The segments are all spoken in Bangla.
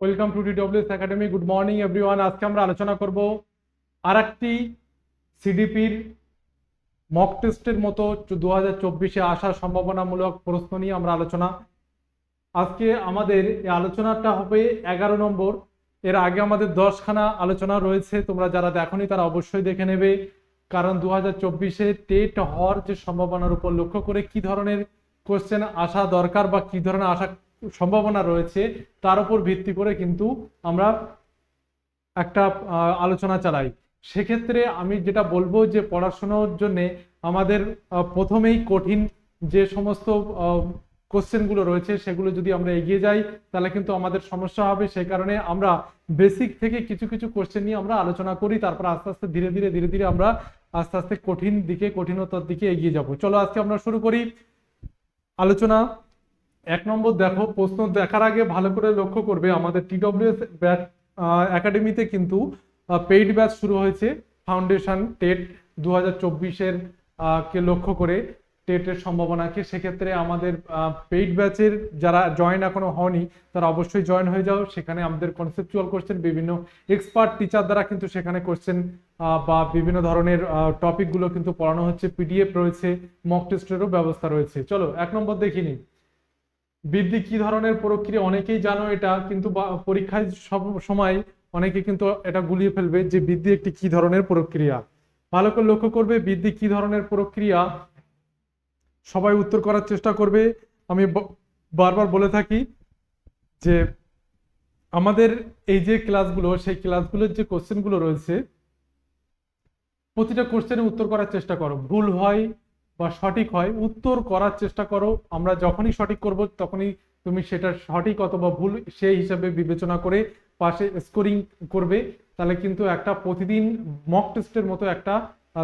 Welcome to DWS academy good morning everyone আজকে আমরা আলোচনা করব আর একটি সিডিপির মক টেস্টের মতো দু হাজার চব্বিশে আসার সম্ভাবনামূলক প্রশ্ন নিয়ে আমরা আলোচনা। আজকে আমাদের এই আলোচনাটা হবে এগারো নম্বর। এর আগে আমাদের দশখানা আলোচনা রয়েছে। তোমরা যারা দেখনি, তারা অবশ্যই দেখে নেবে। কারণ দু হাজার চব্বিশে টেট হওয়ার যে সম্ভাবনার উপর লক্ষ্য করে কি ধরনের কোশ্চেন আসা দরকার বা কি ধরনের আসা সম্ভাবনা রয়েছে, তার উপর ভিত্তি করে কিন্তু আমরা একটা আলোচনা চালাই। সেক্ষেত্রে আমি যেটা বলব যে পড়াশোনার জন্যে আমাদের প্রথমেই কঠিন যে সমস্ত কোশ্চেনগুলো রয়েছে সেগুলো যদি আমরা এগিয়ে যাই, তাহলে কিন্তু আমাদের সমস্যা হবে। সেই কারণে আমরা বেসিক থেকে কিছু কিছু কোশ্চেন নিয়ে আমরা আলোচনা করি, তারপর আস্তে আস্তে, ধীরে ধীরে ধীরে ধীরে আমরা আস্তে আস্তে কঠিন দিকে, কঠিনতার দিকে এগিয়ে যাব। চলো আজকে আমরা শুরু করি। আলোচনা এক নম্বর দেখো, প্রশ্ন দেখার আগে ভালো করে লক্ষ্য করবে, আমাদের টিডব্লিউএস ব্যাচ একাডেমিতে কিন্তু পেইড ব্যাচ শুরু হয়েছে ফাউন্ডেশন টেট দু হাজার চব্বিশের কে লক্ষ্য করে টেটের সম্ভাবনাকে সেক্ষেত্রে আমাদের পেইড ব্যাচের যারা জয়েন এখনও হয়নি, তারা অবশ্যই জয়েন হয়ে যাও। সেখানে আমাদের কনসেপচুয়াল কোশ্চেন বিভিন্ন এক্সপার্ট টিচার দ্বারা কিন্তু সেখানে কোশ্চেন বা বিভিন্ন ধরনের টপিকগুলো কিন্তু পড়ানো হচ্ছে। পিডিএফ রয়েছে মক টেস্টেরও ব্যবস্থা রয়েছে। চলো, এক নম্বর দেখিনি বৃদ্ধি কি ধরনের প্রক্রিয়া? অনেকেই জানো এটা, কিন্তু পরীক্ষায় সব সময় অনেকে কিন্তু এটা গুলিয়ে ফেলবে যে বৃদ্ধি একটি কি ধরনের প্রক্রিয়া। ভালো করে লক্ষ্য করবে বৃদ্ধি কি ধরনের প্রক্রিয়া। সবাই উত্তর করার চেষ্টা করবে। আমি বারবার বলে থাকি যে আমাদের এই যে ক্লাসগুলো, সেই ক্লাসগুলোর যে কোশ্চেনগুলো রয়েছে, প্রতিটা কোশ্চেনে উত্তর করার চেষ্টা করো। ভুল হয় বা সঠিক হয়, উত্তর করার চেষ্টা করো। আমরা যখনই সঠিক করব, তখনই তুমি সেটা সঠিক অথবা ভুল সেই হিসাবে বিবেচনা করে পাশে স্কোরিং করবে। তাহলে কিন্তু একটা প্রতিদিন মক টেস্টের মতো একটা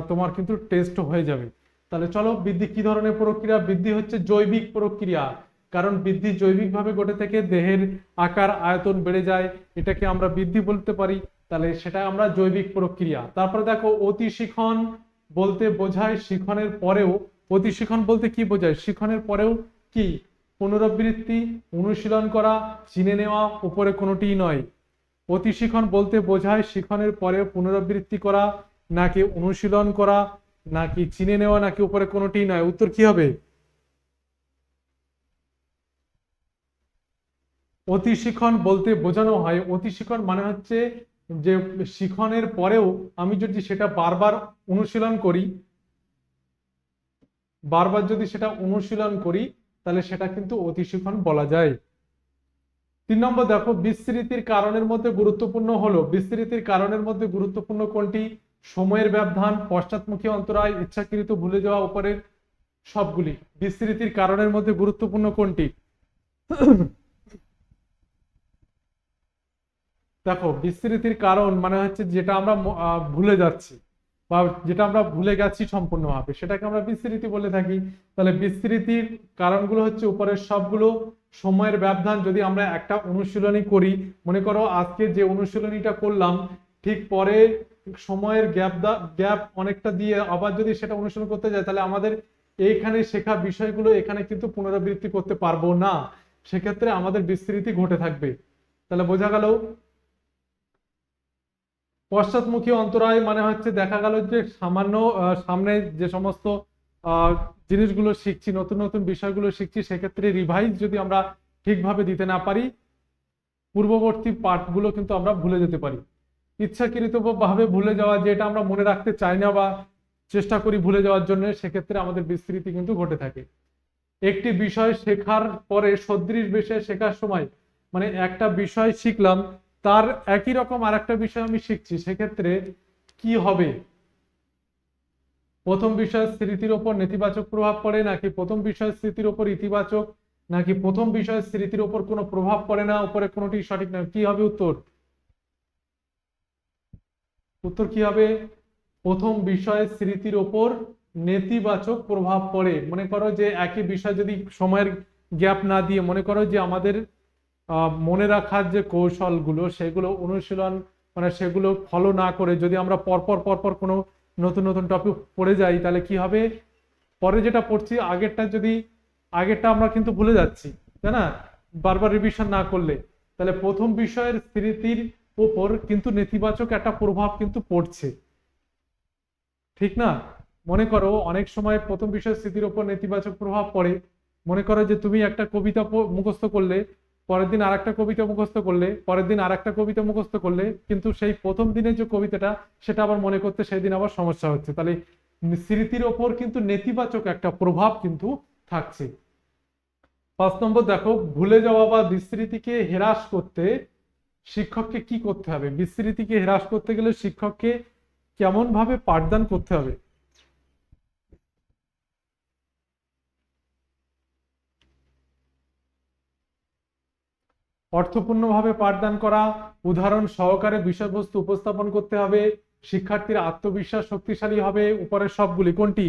তোমার কিন্তু টেস্ট হয়ে যাবে। তাহলে চলো, বৃদ্ধি কি ধরনের প্রক্রিয়া? বৃদ্ধি হচ্ছে জৈবিক প্রক্রিয়া। কারণ বৃদ্ধি জৈবিকভাবে ঘটে থেকে দেহের আকার, আয়তন বেড়ে যায়। এটাকে আমরা বৃদ্ধি বলতে পারি। তাহলে সেটা আমরা জৈবিক প্রক্রিয়া। তারপরে দেখো, অতি শিখন বলতে বোঝায় শিখনের পরেও, অতি শিখন বলতে কি বোঝায়? শিখনের পরেও কি? পুনরাবৃত্তি, অনুশীলন করা, চিনে নেওয়া উপরে কোনোটিই নয়। অতি শিখন বলতে বোঝায় শিখনের পরে পুনরাবৃত্তি করা, নাকি অনুশীলন করা, নাকি চিনে নেওয়া, নাকি উপরে কোনোটিই নয়। উত্তর কি হবে? অতি শিখন বলতে বোঝানো হয়। অতি শিখন মানে হচ্ছে যে শিখনের পরেও আমি যদি সেটা বারবার অনুশীলন করি, বারবার যদি সেটা অনুশীলন করি, তাহলে সেটা কিন্তু অতি শিখন বলা যায়। তিন নম্বর দেখো, বিস্তৃতির কারণের মধ্যে গুরুত্বপূর্ণ হলো, বিস্তৃতির কারণের মধ্যে গুরুত্বপূর্ণ কোনটি? সময়ের ব্যবধান, পশ্চাৎমুখী অন্তরায়, ইচ্ছাকৃত ভুলে যাওয়া উপরের সবগুলি। বিস্তৃতির কারণের মধ্যে গুরুত্বপূর্ণ কোনটি? দেখো, বিস্তৃতির কারণ মানে হচ্ছে যেটা আমরা ভুলে যাচ্ছি বা যেটা আমরা ভুলে গেছি সম্পূর্ণভাবে, সেটাকে আমরা বিস্তৃতি বলে থাকি। তাহলে বিস্তৃতির কারণগুলো হচ্ছে উপরের সবগুলো সময়ের ব্যবধান যদি আমরা একটা অনুশীলনী করি, মনে করো আজকে যে অনুশীলনীটা করলাম, ঠিক পরে সময়ের গ্যাপ গ্যাপ অনেকটা দিয়ে আবার যদি সেটা অনুশীলন করতে যাই, তাহলে আমাদের এইখানে শেখা বিষয়গুলো এখানে কিন্তু পুনরাবৃত্তি করতে পারব না। সেক্ষেত্রে আমাদের বিস্তৃতি ঘটে থাকবে। তাহলে বোঝা গেল পশ্চাৎমুখী অন্তরায় মানে হচ্ছে দেখা গেল যে সামান্য সামনে যে সমস্ত জিনিসগুলো শিখছি, নতুন নতুন বিষয়গুলো শিখছি, সেক্ষেত্রে রিভাইজ যদি আমরা ঠিকভাবে দিতে না পারি, পূর্ববর্তী পাঠগুলো কিন্তু আমরা ভুলে যেতে পারি। ইচ্ছাকৃত ভাবে ভুলে যাওয়া যেটা আমরা মনে রাখতে চাই না বা চেষ্টা করি ভুলে যাওয়ার জন্য, সেক্ষেত্রে আমাদের বিস্তৃতি কিন্তু ঘটে থাকে। একটি বিষয় শেখার পরে সদৃশ বেশে শেখার সময় মানে একটা বিষয় শিখলাম তার একই রকম আর একটা বিষয় আমি শিখছি, সেক্ষেত্রে কি হবে? প্রথম বিষয় স্মৃতির ওপর নেতিবাচক প্রভাব পড়ে নাকি প্রথম বিষয় স্মৃতির ওপর ইতিবাচক, নাকি প্রথম বিষয় স্মৃতির ওপর কোনো প্রভাব পড়ে না, উপরে কোনোটি সঠিক নয় কি হবে উত্তর? উত্তর কি হবে? প্রথম বিষয় স্মৃতির ওপর নেতিবাচক প্রভাব পড়ে। মনে করো যে একই বিষয় যদি সময়ের গ্যাপ না দিয়ে, মনে করো যে আমাদের মনে রাখার যে কৌশলগুলো, সেগুলো অনুশীলন মানে সেগুলো ফলো না করে যদি আমরা পরপর পরপর কোনো নতুন নতুন টপিক পড়ে যাই, তাহলে কি হবে? পরে যেটা পড়ছি, আগেরটা যদি, আগেরটা আমরা কিন্তু ভুলে যাচ্ছি, তাই না? বারবার রিভিশন না করলে। তাহলে প্রথম বিষয়ের স্মৃতির উপর কিন্তু নেতিবাচক একটা প্রভাব কিন্তু পড়ছে। ঠিক না? মনে করো, অনেক সময় প্রথম বিষয়ের স্মৃতির উপর নেতিবাচক প্রভাব পড়ে। মনে করো যে তুমি একটা কবিতা মুখস্থ করলে পরের দিন আরেকটা কবিতা মুখস্থ করলে, পরের দিন আরেকটা কবিতা মুখস্থ করলে, কিন্তু সেই প্রথম দিনের যে কবিতাটা, সেটা আবার মনে করতে সেই দিন আবার সমস্যা হচ্ছে। তাহলে স্মৃতির ওপর কিন্তু নেতিবাচক একটা প্রভাব কিন্তু থাকছে। পাঁচ নম্বর দেখো, ভুলে যাওয়া বা বিস্মৃতিকে হ্রাস করতে শিক্ষককে কি করতে হবে? বিস্মৃতিকে হ্রাস করতে গেলে শিক্ষককে কেমন ভাবে পাঠদান করতে হবে? অর্থপূর্ণভাবে পাঠদান করা, উদাহরণ সহকারে বিষয়বস্তু উপস্থাপন করতে হবে, শিক্ষার্থীর আত্মবিশ্বাস শক্তিশালী হবে, উপরের সবগুলি কোনটি?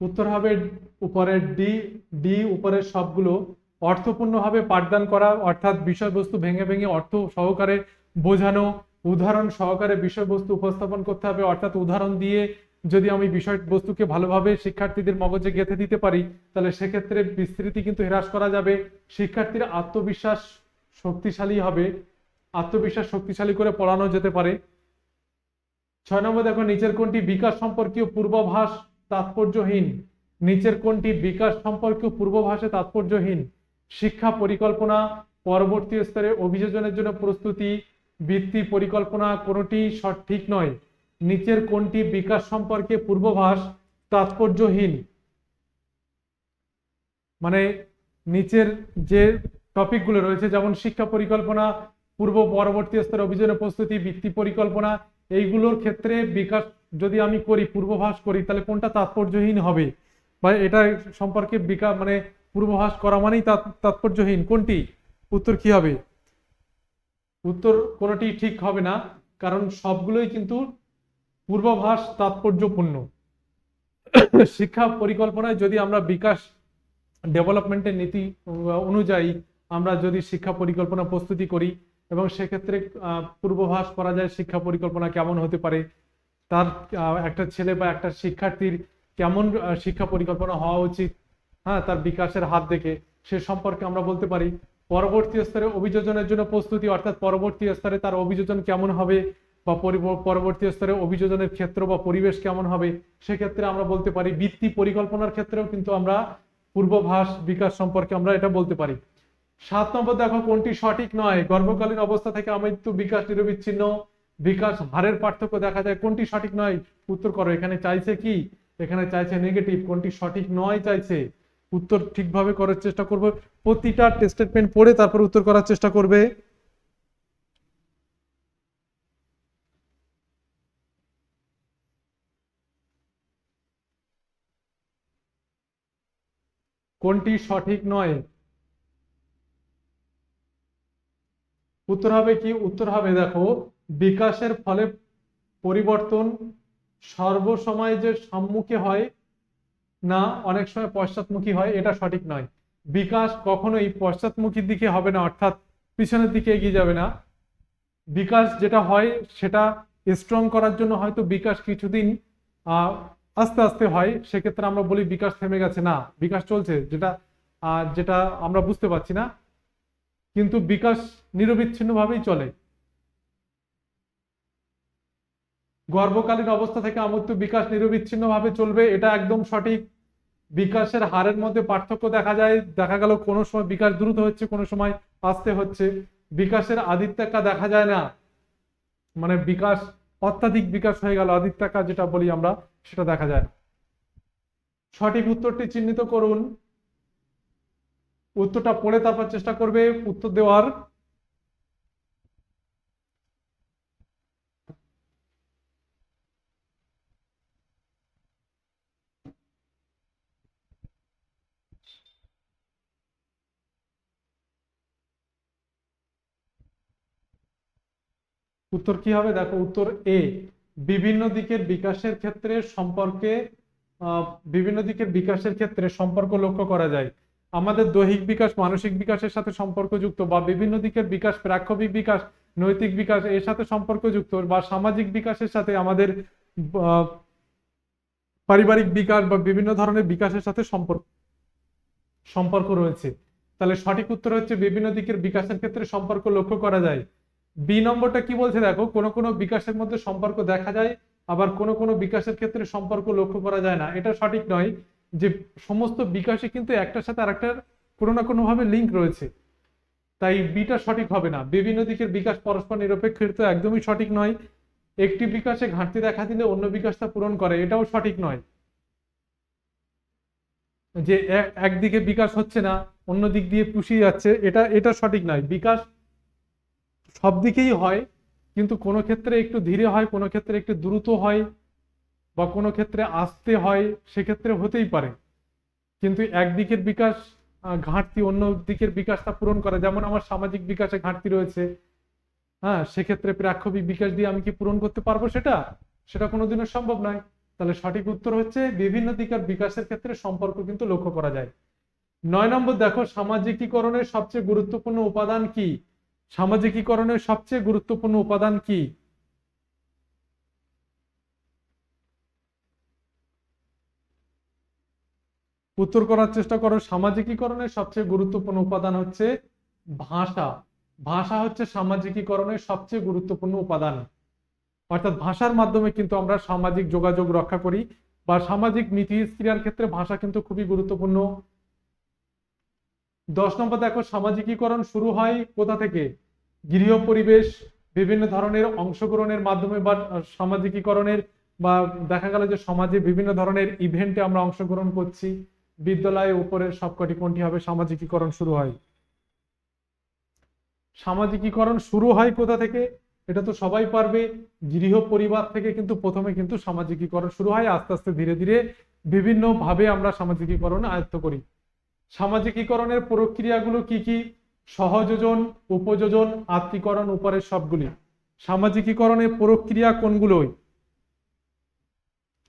উত্তর হবে উপরের ডি ডি উপরের সবগুলো। অর্থপূর্ণভাবে পাঠদান করা, অর্থাৎ বিষয়বস্তু ভেঙে ভেঙে অর্থ সহকারে বোঝানো উদাহরণ সহকারে বিষয়বস্তু উপস্থাপন করতে হবে। অর্থাৎ উদাহরণ দিয়ে যদি আমি বিষয়বস্তুকে ভালোভাবে শিক্ষার্থীদের মগজে গেঁথে দিতে পারি, তাহলে সেক্ষেত্রে বিস্তৃতি কিন্তু হ্রাস করা যাবে। শিক্ষার্থীর আত্মবিশ্বাস শক্তিশালী হবে। আত্মবিশ্বাস শক্তিশালী করে পড়ানো যেতে পারে। ছয় নম্বর দেখো, নিচের কোনটি বিকাশ সম্পর্কীয় পূর্বাভাস, তাৎপর্যহীন। নিচের কোনটি বিকাশ সম্পর্কীয় পূর্বাভাসে তাৎপর্যহীন। শিক্ষা পরিকল্পনা, পরবর্তী স্তরে অভিযোজনের জন্য প্রস্তুতি বৃত্তি পরিকল্পনা কোনটি সঠিক নয়। নিচের কোনটি বিকাশ সম্পর্কে পূর্বাভাস, তাৎপর্যহীন। মানে নিচের যে টপিকগুলো রয়েছে, যেমন শিক্ষা পরিকল্পনা, পূর্ব পরবর্তী স্তরে অভিযানের প্রস্তুতি, বৃত্তি পরিকল্পনা, এইগুলোর ক্ষেত্রে বিকাশ যদি আমি করি, পূর্বভাস করি, তাহলে কোনটা তাৎপর্যহীন হবে? বা এটা সম্পর্কে বিকাশ মানে পূর্বভাস করা মানেই তাৎ- তাৎপর্যহীন। কোনটি? উত্তর কি হবে? উত্তর কোনোটি ঠিক হবে না, কারণ সবগুলোই কিন্তু পূর্বাভাস তাৎপর্যপূর্ণ। শিক্ষা পরিকল্পনায় যদি আমরা বিকাশ ডেভেলপমেন্টের নীতি অনুযায়ী আমরা যদি শিক্ষা পরিকল্পনা প্রস্তুতি করি এবং সেক্ষেত্রে পূর্বাভাস করা যায় শিক্ষা পরিকল্পনা কেমন হতে পারে, তার একটা ছেলে বা একটা শিক্ষার্থীর কেমন শিক্ষা পরিকল্পনা হওয়া উচিত হ্যাঁ তার বিকাশের হাত দেখে, সে সম্পর্কে আমরা বলতে পারি। পরবর্তী স্তরে অভিযোজনের জন্য প্রস্তুতি, অর্থাৎ পরবর্তী স্তরে তার অভিযোজন কেমন হবে বা পরিব- পরবর্তী স্তরে অভিযোজনের ক্ষেত্র বা পরিবেশ কেমন হবে, সেক্ষেত্রে আমরা বলতে পারি বৃত্তি পরিকল্পনার ক্ষেত্রেও কিন্তু আমরা পূর্বভাস বিকাশ সম্পর্কে আমরা এটা বলতে পারি। সাত নম্বর দেখো, কোনটি সঠিক নয়? গর্ভকালীন অবস্থা থেকে আমৃত্যু বিকাশ নিরবিচ্ছিন্ন, বিকাশ হারের পার্থক্য দেখা যায়। কোনটি সঠিক নয়? উত্তর করো। এখানে চাইছে কি? এখানে চাইছে নেগেটিভ কোনটি সঠিক নয়? চাইছে উত্তর ঠিকভাবে করার চেষ্টা করবে। প্রতিটা স্টেটমেন্ট পড়ে তারপর উত্তর করার চেষ্টা করবে। কোনটি সঠিক নয়? উত্তর হবে কি? উত্তর হবে, দেখো, বিকাশের ফলে পরিবর্তন সর্বসময় যে সম্মুখে হয় না, অনেক সময় পশ্চাৎমুখী হয়, এটা সঠিক নয়। বিকাশ কখনোই পশ্চাৎমুখীর দিকে হবে না, অর্থাৎ পিছনের দিকে এগিয়ে যাবে না। বিকাশ যেটা হয়, সেটা স্ট্রং করার জন্য হয়তো বিকাশ কিছুদিন আস্তে আস্তে হয়। সেক্ষেত্রে আমরা বলি বিকাশ থেমে গেছে, না, বিকাশ চলছে, যেটা যেটা আমরা বুঝতে পারছি না। কিন্তু বিকাশ নিরবিচ্ছিন্নভাবেই চলে। গর্ভকালীন অবস্থা থেকে আমূর্ত বিকাশ নিরবিচ্ছিন্নভাবে চলবে, এটা একদম সঠিক। বিকাশের হারের মধ্যে পার্থক্য দেখা যায়, দেখা গেল কোনো সময় বিকাশ দ্রুত হচ্ছে, কোনো সময় আসতে হচ্ছে। বিকাশের আদিত্যাকা দেখা যায় না। মানে বিকাশ, অত্যাধিক বিকাশ হয়ে গেল আদিত্যাকা যেটা বলি আমরা, সেটা দেখা যায় না। সঠিক উত্তরটি চিহ্নিত করুন। উত্তরটা পড়ে তারপর চেষ্টা করবে, উত্তর দেওয়ার উত্তর কি হবে? দেখো, উত্তর এ বিভিন্ন দিকের বিকাশের ক্ষেত্রে সম্পর্কে বিভিন্ন দিকের বিকাশের ক্ষেত্রে সম্পর্ক লক্ষ্য করা যায়। আমাদের দৈহিক বিকাশ, মানসিক বিকাশের সাথে সম্পর্কযুক্ত বা বিভিন্ন দিকের বিকাশ, প্রাক্ষবিক বিকাশ, নৈতিক বিকাশ, এর সাথে সম্পর্কযুক্ত বা সামাজিক বিকাশের সাথে আমাদের পারিবারিক বিকাশ বা বিভিন্ন ধরনের বিকাশের সাথে সম্পর্ক সম্পর্ক রয়েছে। তাহলে সঠিক উত্তর হচ্ছে বিভিন্ন দিকের বিকাশের ক্ষেত্রে সম্পর্ক লক্ষ্য করা যায়। বি নম্বরটা কি বলছে দেখো, কোনো কোনো বিকাশের মধ্যে সম্পর্ক দেখা যায়, আবার কোনো কোনো বিকাশের ক্ষেত্রে সম্পর্ক লক্ষ্য করা যায় না। এটা সঠিক নয় যে সমস্ত বিকাশে কিন্তু একটার সাথে আরেকটার কোনো না কোনো ভাবে লিঙ্ক রয়েছে। তাই বিটা সঠিক হবে না। বিভিন্ন দিকের বিকাশ পরস্পর নিরপেক্ষ এটা তো একদমই সঠিক নয়। একটি বিকাশে ঘাটতি দেখা দিলে অন্য বিকাশটা পূরণ করে, এটাও সঠিক নয়। যে এক- একদিকে বিকাশ হচ্ছে না, অন্য দিক দিয়ে পুষিয়ে যাচ্ছে, এটা এটা সঠিক নয়। বিকাশ সব দিকেই হয়, কিন্তু কোনো ক্ষেত্রে একটু ধীরে হয়, কোনো ক্ষেত্রে একটু দ্রুত হয় বা কোনো ক্ষেত্রে আস্তে হয় সেক্ষেত্রে হতেই পারে। কিন্তু একদিকের বিকাশ ঘাটতি, অন্য দিকের বিকাশটা পূরণ করে, যেমন আমার সামাজিক বিকাশে ঘাটতি রয়েছে হ্যাঁ সেক্ষেত্রে প্রাক্ষবিক বিকাশ দিয়ে আমি কি পূরণ করতে পারব সেটা? সেটা কোনোদিনও সম্ভব নয়। তাহলে সঠিক উত্তর হচ্ছে বিভিন্ন দিকের বিকাশের ক্ষেত্রে সম্পর্ক কিন্তু লক্ষ্য করা যায়। নয় নম্বর, দেখো, সামাজিকীকরণের সবচেয়ে গুরুত্বপূর্ণ উপাদান কি? সামাজিকীকরণের সবচেয়ে গুরুত্বপূর্ণ উপাদান কি? উত্তর করার চেষ্টা করো। সামাজিকীকরণের সবচেয়ে গুরুত্বপূর্ণ উপাদান হচ্ছে ভাষা। ভাষা হচ্ছে সামাজিকীকরণের সবচেয়ে গুরুত্বপূর্ণ উপাদান। অর্থাৎ ভাষার মাধ্যমে কিন্তু আমরা সামাজিক যোগাযোগ রক্ষা করি বা সামাজিক মিথস্ক্রিয়ার ক্ষেত্রে ভাষা কিন্তু খুবই গুরুত্বপূর্ণ। দশ নম্বর দেখো, সামাজিকীকরণ শুরু হয় কোথা থেকে? গৃহ পরিবেশ, বিভিন্ন ধরনের অংশগ্রহণের মাধ্যমে বা সামাজিকীকরণের বা দেখা গেল যে সমাজে বিভিন্ন ধরনের ইভেন্টে আমরা অংশগ্রহণ করছি। বিদ্যালয়ে উপরের সবকটি কোনটি হবে সামাজিকীকরণ শুরু হয়। সামাজিকীকরণ শুরু হয় কোথা থেকে? এটা তো সবাই পারবে। গৃহ পরিবার থেকে কিন্তু প্রথমে কিন্তু সামাজিকীকরণ শুরু হয়। আস্তে আস্তে ধীরে ধীরে বিভিন্ন ভাবে আমরা সামাজিকীকরণ আয়ত্ত করি। সামাজিকীকরণের প্রক্রিয়াগুলো কি কি? সহযোজন, উপযোজন, আত্মীকরণ উপরের সবগুলি। সামাজিকীকরণের প্রক্রিয়া কোনগুলোই?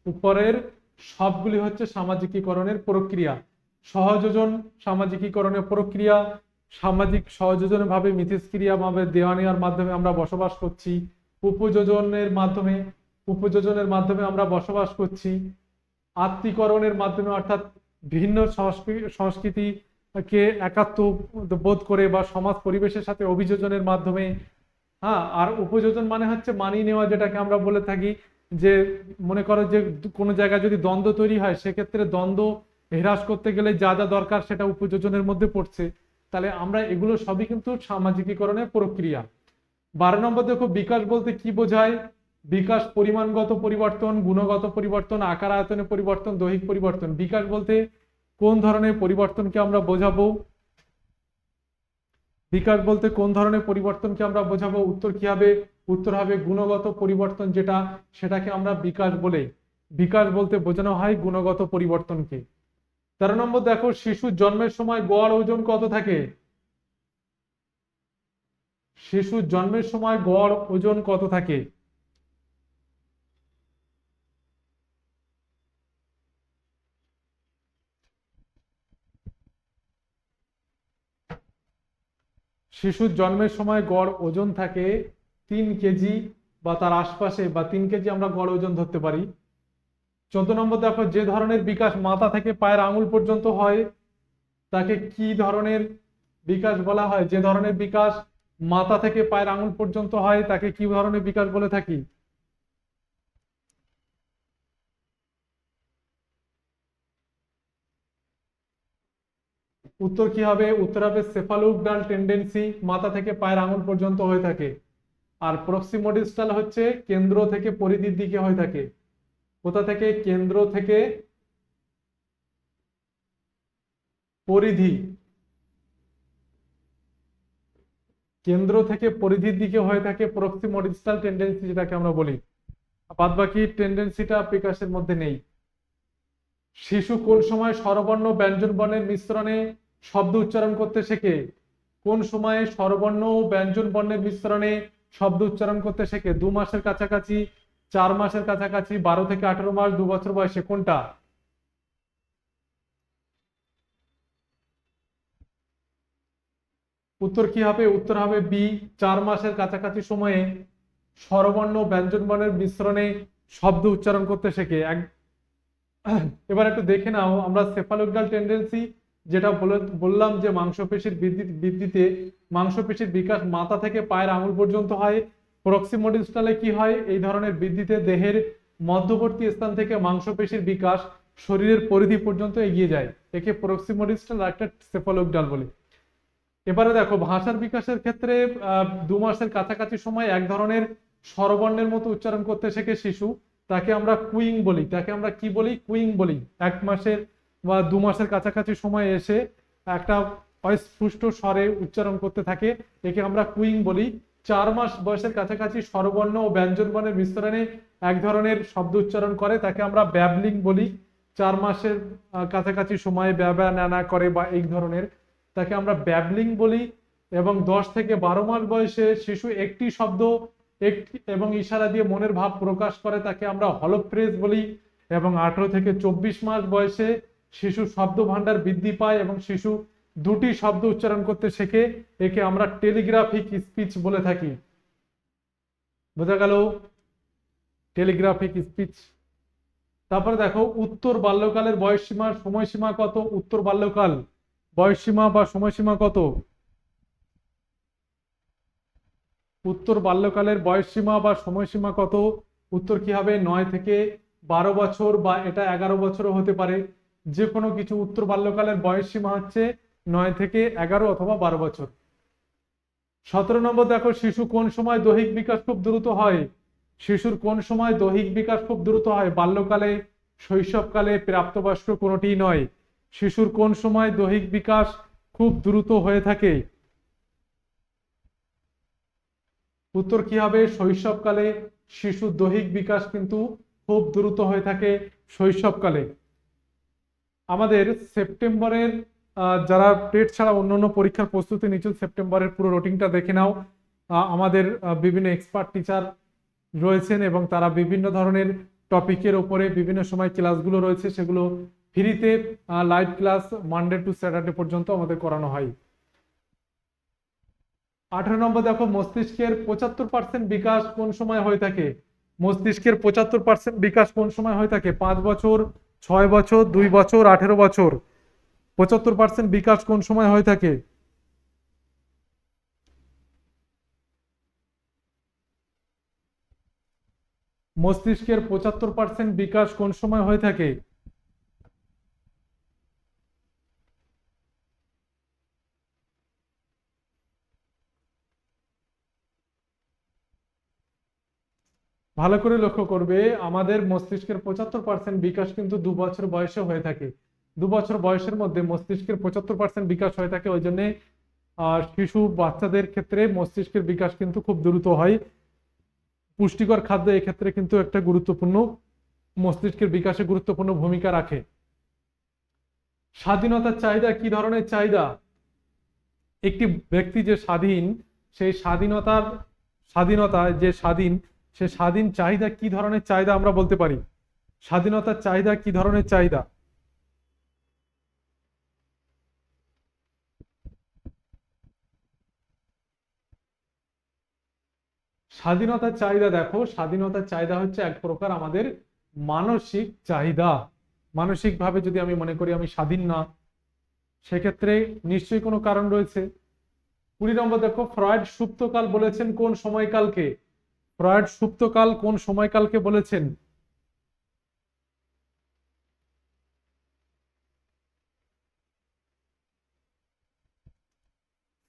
উপরের সবগুলি হচ্ছে সামাজিকীকরণের প্রক্রিয়া। সহযোজন, সামাজিকীকরণের প্রক্রিয়া। সামাজিক সহযোজনের ভাবে মিথস্ক্রিয়া ভাবে দেওয়া নেওয়ার মাধ্যমে আমরা বসবাস করছি। উপযোজনের মাধ্যমে উপযোজনের মাধ্যমে আমরা বসবাস করছি। আত্মীকরণের মাধ্যমে অর্থাৎ ভিন্ন সংস্কৃ- সংস্কৃতিকে একাত্ম বোধ করে বা সমাজ পরিবেশের সাথে অভিযোজনের মাধ্যমে হ্যাঁ আর উপযোজন মানে হচ্ছে মানিয়ে নেওয়া যেটাকে আমরা বলে থাকি, যে মনে করো যে কোনো জায়গায় যদি দ্বন্দ্ব তৈরি হয়, সেক্ষেত্রে দ্বন্দ্ব হ্রাস করতে গেলে যা যা দরকার সেটা উপযোজনের মধ্যে পড়ছে। তাহলে আমরা এগুলো সবই কিন্তু সামাজিকীকরণের প্রক্রিয়া। বারো নম্বর দেখো, বিকাশ বলতে কি বোঝায়? বিকাশ পরিমাণগত পরিবর্তন, গুণগত পরিবর্তন, আকার আয়তনের পরিবর্তন, দৈহিক পরিবর্তন। বিকাশ বলতে কোন ধরনের পরিবর্তনকে আমরা বোঝাবো? বিকাশ বলতে কোন ধরনের পরিবর্তনকে আমরা বোঝাবো? উত্তর কি হবে? উত্তর হবে গুণগত পরিবর্তন যেটা, সেটাকে আমরা বিকাশ বলে, বিকাশ বলতে বোঝানো হয় গুণগত পরিবর্তনকে। তেরো নম্বর দেখো শিশুর জন্মের সময় গড় ওজন কত থাকে? শিশুর জন্মের সময় গড় ওজন কত থাকে? শিশুর জন্মের সময় গড় ওজন থাকে তিন কেজি বা তার আশপাশে বা তিন কেজি আমরা গড় ওজন ধরতে পারি। চোদ্দ নম্বর দেখো যে ধরনের বিকাশ মাথা থেকে পায়ের আঙুল পর্যন্ত হয়, তাকে কি ধরনের বিকাশ বলা হয়? যে ধরনের বিকাশ মাথা থেকে পায়ের আঙুল পর্যন্ত হয়, তাকে কি ধরনের বিকাশ বলে থাকি? উত্তর কি হবে? উত্তর হবে সেফালোডাল টেন্ডেন্সি মাথা থেকে পায়ের আঙুল পর্যন্ত হয়ে থাকে। আর প্রক্সিমোডিস্টাল হচ্ছে কেন্দ্র থেকে পরিধির দিকে হয়ে থাকে। কোথা থেকে? কেন্দ্র থেকে পরিধি। কেন্দ্র থেকে পরিধির দিকে হয়ে থাকে প্রক্সিমোডিস্টাল টেন্ডেন্সি যেটাকে আমরা বলি। বাদ বাকি টেন্ডেন্সিটা বিকাশের মধ্যে নেই। শিশু কোন সময় স্বরবর্ণ ব্যঞ্জন বর্ণের মিশ্রণে শব্দ উচ্চারণ করতে শেখে। কোন সময়ে স্বরবর্ণ ও ব্যঞ্জন বর্ণের মিশ্রণে শব্দ উচ্চারণ করতে শেখে? দু মাসের কাছাকাছি, চার মাসের কাছাকাছি, বারো থেকে আঠারো মাস, দু বছর বয়সে কোনটা? উত্তর কি হবে? উত্তর হবে বি। চার মাসের কাছাকাছি সময়ে স্বরবর্ণ ব্যঞ্জন বর্ণের মিশ্রণে শব্দ উচ্চারণ করতে শেখে। এক এবার একটু দেখে নাও, আমরা সেফালোগডাল টেন্ডেন্সি যেটা বলে, বললাম যে মাংসপেশির বৃদ্ধি, বৃদ্ধিতে মাংসপেশির বিকাশ মাথা থেকে পায়ের আঙুল পর্যন্ত হয়। প্রক্সিমোডিস্টালে কি হয়? এই ধরনের বৃদ্ধিতে দেহের মধ্যবর্তী স্থান থেকে মাংসপেশির বিকাশ শরীরের পরিধি পর্যন্ত এগিয়ে যায়। একে প্রক্সিমোডিস্টাল একটা সেফালোগডাল বলে। এবারে দেখো, ভাষার বিকাশের ক্ষেত্রে দু মাসের কাছাকাছি সময় এক ধরনের স্বরবর্ণের মতো উচ্চারণ করতে শেখে শিশু। তাকে আমরা কুইং বলি। তাকে আমরা কি বলি? কুইং বলি। এক মাসের বা দু মাসের কাছাকাছি সময় এসে একটা অস্পষ্ট স্বরে উচ্চারণ করতে থাকে। একে আমরা কুইং বলি। চার মাস বয়সের কাছাকাছি স্বরবর্ণ ও ব্যঞ্জনবর্ণের মিশ্রণে এক ধরনের শব্দ উচ্চারণ করে। তাকে আমরা ব্যাবলিং বলি। চার মাসের কাছাকাছি সময়ে ব্যাবা, নানা করে বা এই ধরনের। তাকে আমরা ব্যাবলিং বলি এবং দশ থেকে বারো মাস বয়সে শিশু একটি শব্দ, একটি এবং ইশারা দিয়ে মনের ভাব প্রকাশ করে। তাকে আমরা হলপ্রেস বলি এবং আঠেরো থেকে চব্বিশ মাস বয়সে শিশু শব্দ ভান্ডার বৃদ্ধি পায় এবং শিশু দুটি শব্দ উচ্চারণ করতে শেখে। একে আমরা টেলিগ্রাফিক স্পিচ বলে থাকি। বোঝা গেল টেলিগ্রাফিক স্পিচ। তারপরে দেখো, উত্তর বাল্যকালের বয়সসীমা, সময়সীমা কত? উত্তর বাল্যকাল। বয়সসীমা বা সময়সীমা কত? উত্তর বাল্যকালের বয়সসীমা বা সময়সীমা কত? উত্তর কি হবে? নয় থেকে বারো বছর বা এটা এগারো বছরও হতে পারে। যে কোনো কিছু উত্তর বাল্যকালের বয়স সীমা হচ্ছে নয় থেকে এগারো অথবা বারো বছর। সতেরো নম্বর দেখো, শিশু কোন সময় দৈহিক বিকাশ খুব দ্রুত হয়? শিশুর কোন সময় দৈহিক বিকাশ খুব দ্রুত হয়? বাল্যকালে, শৈশবকালে, প্রাপ্তবয়স্ক কোনোটিই নয়। শিশুর কোন সময় দৈহিক বিকাশ খুব দ্রুত হয়ে থাকে? উত্তর কি হবে? শৈশবকালে শিশুর দৈহিক বিকাশ কিন্তু খুব দ্রুত হয়ে থাকে শৈশবকালে। আমাদের সেপ্টেম্বরের যারা টেট ছাড়া অন্যান্য পরীক্ষার প্রস্তুতি নিচ্ছ সেপ্টেম্বরের পুরো রুটিনটা দেখে নাও। আমাদের বিভিন্ন এক্সপার্ট টিচার রয়েছেন এবং তারা বিভিন্ন ধরনের টপিকের ওপরে বিভিন্ন সময় ক্লাসগুলো রয়েছে, সেগুলো ফ্রিতে live class Monday to Saturday পর্যন্ত আমাদের করানো হয়। আঠারো নম্বর দেখো, মস্তিষ্কের পঁচাত্তর পার্সেন্ট বিকাশ কোন সময় হয়ে থাকে? মস্তিষ্কের পঁচাত্তর পার্সেন্ট বিকাশ কোন সময় হয়ে থাকে? পাঁচ বছর ছয় বছর, দুই বছর, আঠেরো বছর। পঁচাত্তর পার্সেন্ট বিকাশ কোন সময় হয়ে থাকে? মস্তিষ্কের পঁচাত্তর পার্সেন্ট বিকাশ কোন সময় হয়ে থাকে? ভালো করে লক্ষ্য করবে, আমাদের মস্তিষ্কের পঁচাত্তর পার্সেন্ট বিকাশ কিন্তু দু বছর বয়সে হয়ে থাকে। দু বছর বয়সের মধ্যে মস্তিষ্কের পঁচাত্তর পার্সেন্ট বিকাশ হয়ে থাকে, ওই জন্যে শিশু, বাচ্চাদের ক্ষেত্রে মস্তিষ্কের বিকাশ কিন্তু খুব দ্রুত হয়। পুষ্টিকর খাদ্য এক্ষেত্রে কিন্তু একটা গুরুত্বপূর্ণ, মস্তিষ্কের বিকাশে গুরুত্বপূর্ণ ভূমিকা রাখে। স্বাধীনতার চাহিদা, কি ধরনের চাহিদা? একটি ব্যক্তি যে স্বাধীন, সেই স্বাধীনতার, স্বাধীনতা যে স্বাধীন সে স্বাধীন চাহিদা কি ধরনের চাহিদা আমরা বলতে পারি? স্বাধীনতার চাহিদা কি ধরনের চাহিদা? স্বাধীনতার চাহিদা দেখো, স্বাধীনতার চাহিদা হচ্ছে এক প্রকার আমাদের মানসিক চাহিদা। মানসিকভাবে যদি আমি মনে করি আমি স্বাধীন না, সেক্ষেত্রে নিশ্চয়ই কোনো কারণ রয়েছে। কুড়ি নম্বর দেখো, ফ্রয়েড সুপ্তকাল বলেছেন কোন সময়কালকে? ফ্রয়েড সুপ্তকাল কোন সময়কালকে বলেছেন?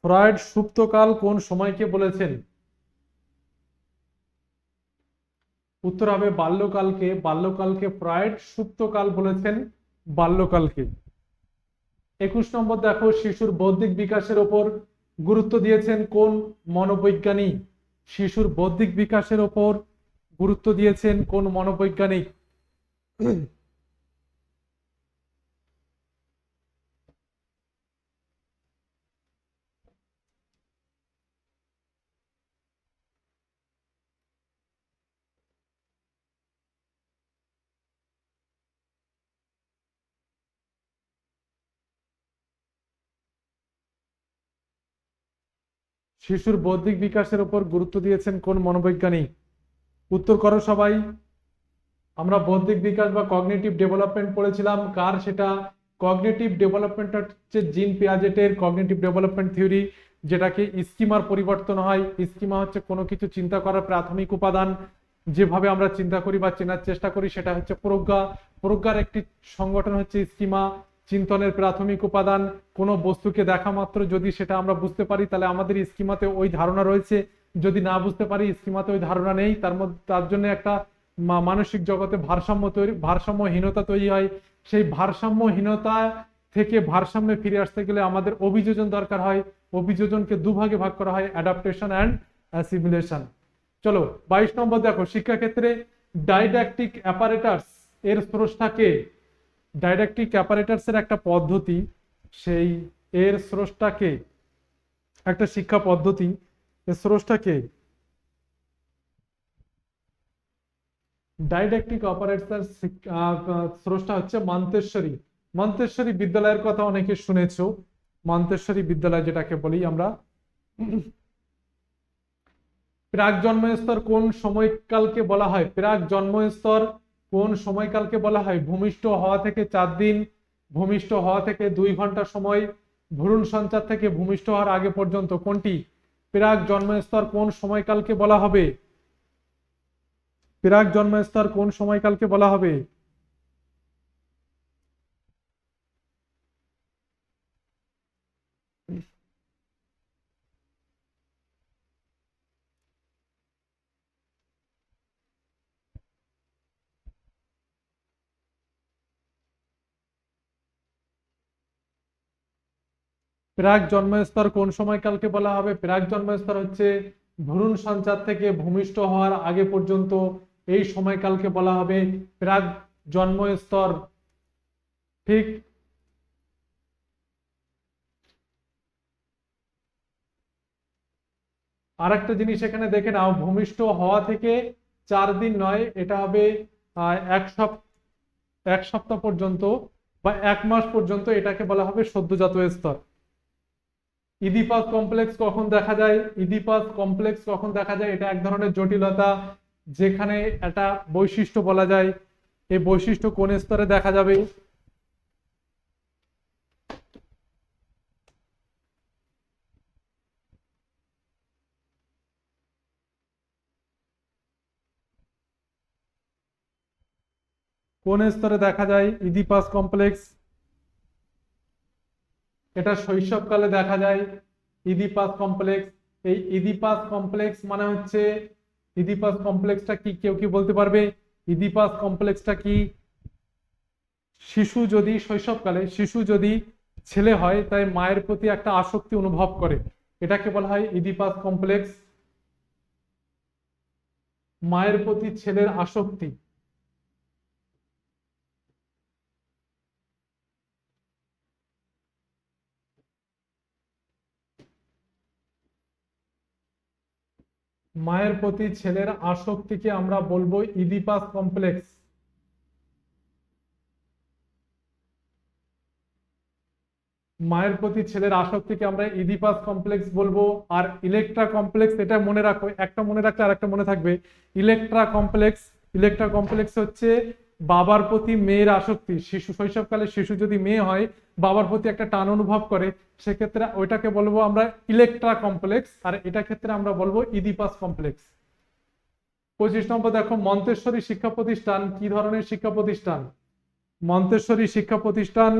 ফ্রয়েড সুপ্তকাল কোন সময়কে বলেছেন? উত্তর হবে বাল্যকালকে। বাল্যকালকে ফ্রয়েড সুপ্তকাল বলেছেন বাল্যকালকে। একুশ নম্বর দেখো, শিশুর বৌদ্ধিক বিকাশের ওপর গুরুত্ব দিয়েছেন কোন মনোবৈজ্ঞানিক? শিশুর বৌদ্ধিক বিকাশের ওপর গুরুত্ব দিয়েছেন কোন মনোবৈজ্ঞানিক? শিশুর বৌদ্ধিক বিকাশের উপর গুরুত্ব দিয়েছেন কোন মনোবৈজ্ঞানিক? উত্তর করো সবাই। আমরা বৌদ্ধিক বিকাশ বা কগনেটিভ ডেভেলপমেন্ট পড়েছিলাম। কার সেটা? কগনেটিভ ডেভেলপমেন্ট হচ্ছে জিন পিয়াজেটের কগনেটিভ ডেভেলপমেন্ট থিওরি, যেটাকে স্কিমার পরিবর্তন হয়। স্কিমা হচ্ছে কোনো কিছু চিন্তা করার প্রাথমিক উপাদান। যেভাবে আমরা চিন্তা করি বা চেনার চেষ্টা করি, সেটা হচ্ছে প্রজ্ঞা। প্রজ্ঞার একটি সংগঠন হচ্ছে স্কিমা। চিন্তনের প্রাথমিক উপাদান, কোনো বস্তুকে দেখা মাত্র যদি সেটা আমরা বুঝতে পারি, তাহলে আমাদের স্কিমাতে ওই ধারণা রয়েছে। যদি না বুঝতে পারি, স্কিমাতে ওই ধারণা নেই। তার মধ্যে, তার জন্য একটা মানসিক জগতে ভারসাম্য তৈরি, ভারসাম্যহীনতা তৈরি হয়। সেই ভারসাম্যহীনতা থেকে ভারসাম্যে ফিরে আসতে গেলে আমাদের অভিযোজন দরকার হয়। অভিযোজনকে দুভাগে ভাগ করা হয় অ্যাডাপ্টেশন অ্যান্ড অ্যাসিমিলেশন চলো, বাইশ নম্বর দেখো, শিক্ষাক্ষেত্রে ডাইডাকটিক অ্যাপারেটার্স এর স্রষ্টাকে ডাইডাকটিক অ্যাপারেটার্স এর একটা পদ্ধতি, সেই এর স্রষ্টাকে, একটা শিক্ষা পদ্ধতি, এর স্রষ্টাকে ডাইডাকটিক অপারেটর স্রষ্টা হচ্ছে মন্তেশ্বরী। মন্তেশ্বরী বিদ্যালয়ের কথা অনেকে শুনেছো। মন্তেশ্বরী বিদ্যালয় যেটাকে বলি আমরা। প্রাক জন্মস্তর কোন সময়কালকে বলা হয়? প্রাক জন্মস্তর কোন সময়কালকে বলা হয় ভূমিষ্ঠ হওয়া থেকে চার দিন, ভূমিষ্ঠ হওয়া থেকে দুই ঘণ্টা সময়, ভ্রূণ সঞ্চার থেকে ভূমিষ্ঠ হওয়ার আগে পর্যন্ত কোনটি? প্রাক জন্মস্তর কোন সময়কালকে বলা হবে? প্রাক জন্মস্তর কোন সময়কালকে বলা হবে? প্রাক জন্মস্তর কোন সময়কালকে বলা হবে? প্রাক জন্মস্তর হচ্ছে ভ্রূণ সঞ্চার থেকে ভূমিষ্ঠ হওয়ার আগে পর্যন্ত এই সময়কালকে বলা হবে প্রাক জন্মস্তর। ঠিক? আর একটা জিনিস এখানে দেখে নাও, ভূমিষ্ঠ হওয়া থেকে চার দিন নয়, এটা হবে এক এক সপ্তাহ পর্যন্ত বা এক মাস পর্যন্ত এটাকে বলা হবে সদ্যজাত স্তর ইদিপাস কমপ্লেক্স কখন দেখা যায়? ইদিপাস কমপ্লেক্স কখন দেখা যায়? এটা এক ধরনের জটিলতা যেখানে একটা বৈশিষ্ট্য বলা যায়। এই বৈশিষ্ট্য কোন স্তরে দেখা যাবে? কোন স্তরে দেখা যায়? ইদিপাস কমপ্লেক্স এটা শৈশবকালে দেখা যায় ইদিপাস কমপ্লেক্স। এই ইদিপাস কমপ্লেক্স মানে হচ্ছে ইদিপাস কমপ্লেক্সটা কি কেউ কি বলতে পারবে? ইদিপাস কমপ্লেক্সটা কি? শিশু যদি, শৈশবকালে শিশু যদি ছেলে হয়, তাই মায়ের প্রতি একটা আসক্তি অনুভব করে। এটাকে বলা হয় ইদিপাস কমপ্লেক্স। মায়ের প্রতি ছেলের আসক্তি। মায়ের প্রতি ছেলের আসক্তিকে আমরা বলব ইদিপাস কমপ্লেক্স। মায়ের প্রতি ছেলের আসক্তিকে আমরা ইদিপাস কমপ্লেক্স বলব আর ইলেকট্রা কমপ্লেক্স, এটা মনে রাখো, একটা মনে রাখলে আর একটা মনে থাকবে। ইলেকট্রা কমপ্লেক্স ইলেকট্রা কমপ্লেক্স হচ্ছে বাবার প্রতি মেয়ের আসক্তি। শিশু, শৈশবকালে শিশু যদি মেয়ে হয় বাবার প্রতি একটা টান অনুভব করে, সেক্ষেত্রে ওইটাকে বলব আমরা ইলেকট্রা কমপ্লেক্স, আর এটা ক্ষেত্রে আমরা বলব ইদিপাস কমপ্লেক্স। পঁচিশ নম্বর দেখো, মন্তেশ্বরী শিক্ষা প্রতিষ্ঠান, কি ধরনের শিক্ষা প্রতিষ্ঠান? মন্তেশ্বরী শিক্ষা প্রতিষ্ঠান,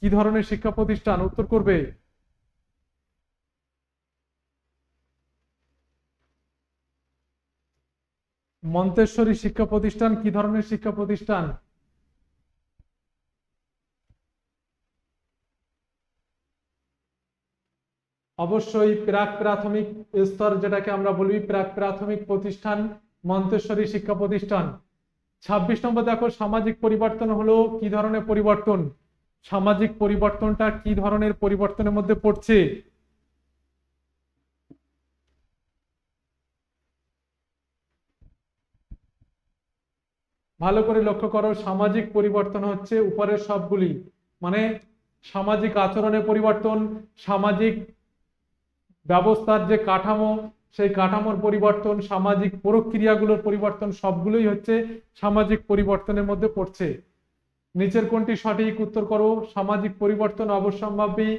কি ধরনের শিক্ষা প্রতিষ্ঠান? উত্তর করবে। মন্তেশ্বরী শিক্ষা প্রতিষ্ঠান, কি ধরনের শিক্ষা প্রতিষ্ঠান? অবশ্যই প্রাক প্রাথমিক স্তর যেটাকে আমরা বলি প্রাক প্রাথমিক প্রতিষ্ঠান, মন্তেশ্বরী শিক্ষা প্রতিষ্ঠান। ছাব্বিশ নম্বর দেখো, সামাজিক পরিবর্তন হলো কি ধরনের পরিবর্তন? সামাজিক পরিবর্তনটা কি ধরনের পরিবর্তনের মধ্যে পড়ছে? ভালো করে লক্ষ্য করো, সামাজিক পরিবর্তন হচ্ছে উপরের সবগুলি। মানে সামাজিক আচরণের পরিবর্তন, সামাজিক ব্যবস্থার যে কাঠামো, সেই কাঠামোর পরিবর্তন, সামাজিক প্রক্রিয়াগুলোর পরিবর্তন সবগুলোই হচ্ছে সামাজিক পরিবর্তনের মধ্যে পড়ছে। নিচের কোনটি সঠিক, উত্তর করো। সামাজিক পরিবর্তন অবশ্যম্ভাবী,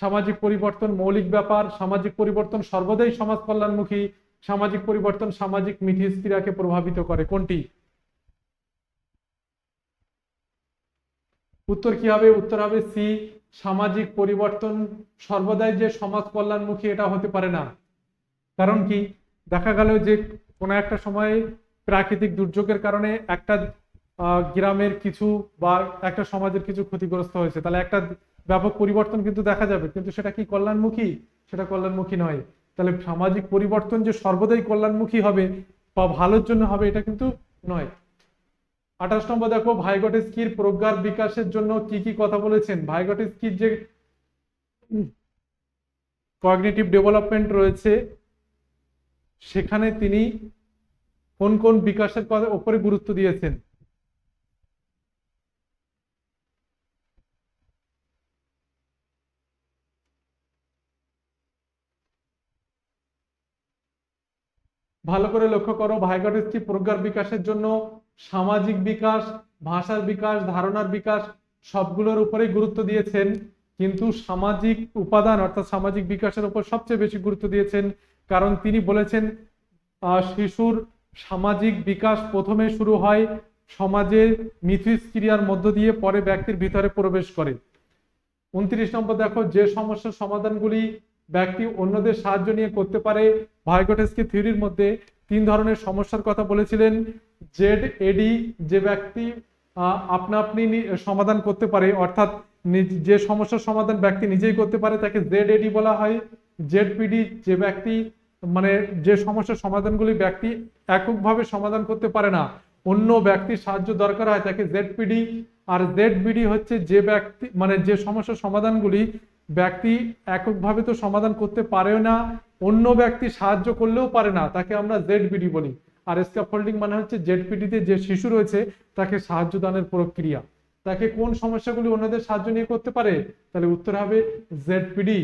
সামাজিক পরিবর্তন মৌলিক ব্যাপার, সামাজিক পরিবর্তন সর্বদাই সমাজ কল্যাণমুখী সামাজিক পরিবর্তন সামাজিক মিথস্ক্রিয়াকে প্রভাবিত করে। কোনটি? উত্তর কি হবে? উত্তর হবে সি সামাজিক পরিবর্তন সর্বদাই যে সমাজ কল্যাণমুখী, এটা হতে পারে না। কারণ কি? দেখা গেল যে কোনো একটা সময়ে প্রাকৃতিক দুর্যোগের কারণে একটা গ্রামের কিছু বা একটা সমাজের কিছু ক্ষতিগ্রস্ত হয়েছে। তাহলে একটা ব্যাপক পরিবর্তন কিন্তু দেখা যাবে। কিন্তু সেটা কি কল্যাণমুখী? সেটা কল্যাণমুখী নয়। তাহলে সামাজিক পরিবর্তন যে সর্বদাই কল্যাণমুখী হবে বা ভালোর জন্য হবে, এটা কিন্তু নয়। আঠাশ নম্বর দেখো ভাইগটেস্কির প্রজ্ঞার বিকাশের জন্য কি কি কথা বলেছেন? ভাইগটেস্কির যে কগনিটিভ ডেভেলপমেন্ট রয়েছে, সেখানে তিনি কোন কোন বিকাশের উপরে গুরুত্ব দিয়েছেন? ভালো করে লক্ষ্য করো ভাইগটেস্কি প্রজ্ঞার বিকাশের জন্য সামাজিক বিকাশ, ভাষার বিকাশ, ধারণার বিকাশ, সবগুলোর উপরেই গুরুত্ব দিয়েছেন। কিন্তু সামাজিক উপাদান অর্থাৎ সামাজিক বিকাশের উপর সবচেয়ে বেশি গুরুত্ব দিয়েছেন কারণ তিনি বলেছেন শিশুর সামাজিক বিকাশ প্রথমে শুরু হয় সমাজের মিথস্ক্রিয়ার মধ্য দিয়ে, পরে ব্যক্তির ভিতরে প্রবেশ করে। উনত্রিশ নম্বর দেখো, যে সমস্যার সমাধানগুলি ব্যক্তি অন্যদের সাহায্য নিয়ে করতে পারে ভাইগটেস্কি থিওরির মধ্যে তিন ধরনের সমস্যার কথা বলেছিলেন। জেড, এডি যে ব্যক্তি আপনা আপনি সমাধান করতে পারে, অর্থাৎ যে সমস্যার সমাধান ব্যক্তি নিজেই করতে পারে, তাকে জেড, এডি বলা হয়। জেড, পিডি যে ব্যক্তি মানে যে সমস্যার সমাধানগুলি ব্যক্তি এককভাবে সমাধান করতে পারে না, অন্য ব্যক্তির সাহায্য দরকার হয়, তাকে জেডপিডি আর জেডবিডি হচ্ছে যে ব্যক্তি মানে যে সমস্যার সমাধানগুলি ব্যক্তি এককভাবে তো সমাধান করতে পারেও না অন্য ব্যক্তি সাহায্য করলেও পারে না, তাকে আমরা জেডবিডি বলি। আর স্ক্যাফোল্ডিং মানে হচ্ছে জেডপিডিতে যে শিশু রয়েছে, তাকে সাহায্য দানের প্রক্রিয়া। তাকে কোন সমস্যাগুলি অন্যদের সাহায্য নিয়ে করতে পারে? তাহলে উত্তর হবে জেডপিডি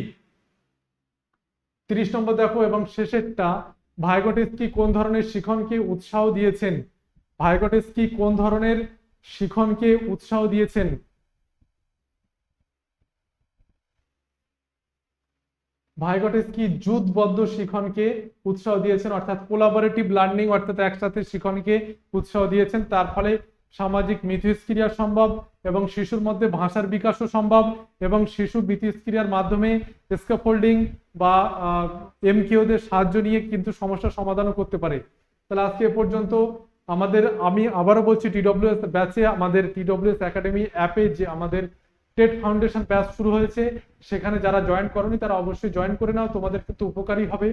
তিরিশ নম্বর দেখো, এবং শেষেরটা ভাইগটেস্কি কোন ধরনের শিখনকে উৎসাহ দিয়েছেন? ভাইগটেস্কি কোন ধরনের শিখনকে উৎসাহ দিয়েছেন? ভাইগটেস্কি জুথবদ্ধ শিখনকে উৎসাহ দিয়েছেন? অর্থাৎ কোলাবোরেটিভ লার্নিং অর্থাৎ একসাথে শিখনকে উৎসাহ দিয়েছেন। তার ফলে সামাজিক মিথস্ক্রিয়া সম্ভব এবং শিশুর মধ্যে ভাষার বিকাশও সম্ভব এবং শিশু মিথস্ক্রিয়ার মাধ্যমে স্ক্যাফোল্ডিং বা এমকিওদের সাহায্য নিয়ে কিন্তু সমস্যার সমাধানও করতে পারে। তাহলে আজকে এ পর্যন্ত আমাদের, আমি আবারও বলছি টিডব্লিউএস ব্যাচে আমাদের টিডব্লিউএস একাডেমি অ্যাপে যে আমাদের টেট ফাউন্ডেশন ব্যাচ শুরু হয়েছে। সেখানে যারা জয়েন করনি, তারা অবশ্যই জয়েন করে নাও, তোমাদের কিন্তু উপকারী হবে।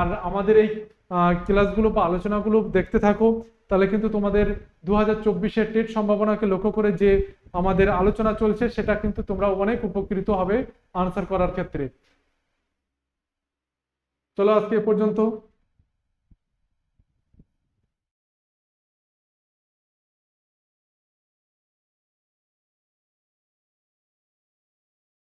আর আমাদের এই ক্লাসগুলো বা আলোচনাগুলো দেখতে থাকো। তাহলে কিন্তু তোমাদের দু হাজার চব্বিশের টেট সম্ভাবনাকে লক্ষ্য করে যে আমাদের আলোচনা চলছে, সেটা কিন্তু তোমরা অনেক উপকৃত হবে আনসার করার ক্ষেত্রে। চলো আজকে এ পর্যন্ত।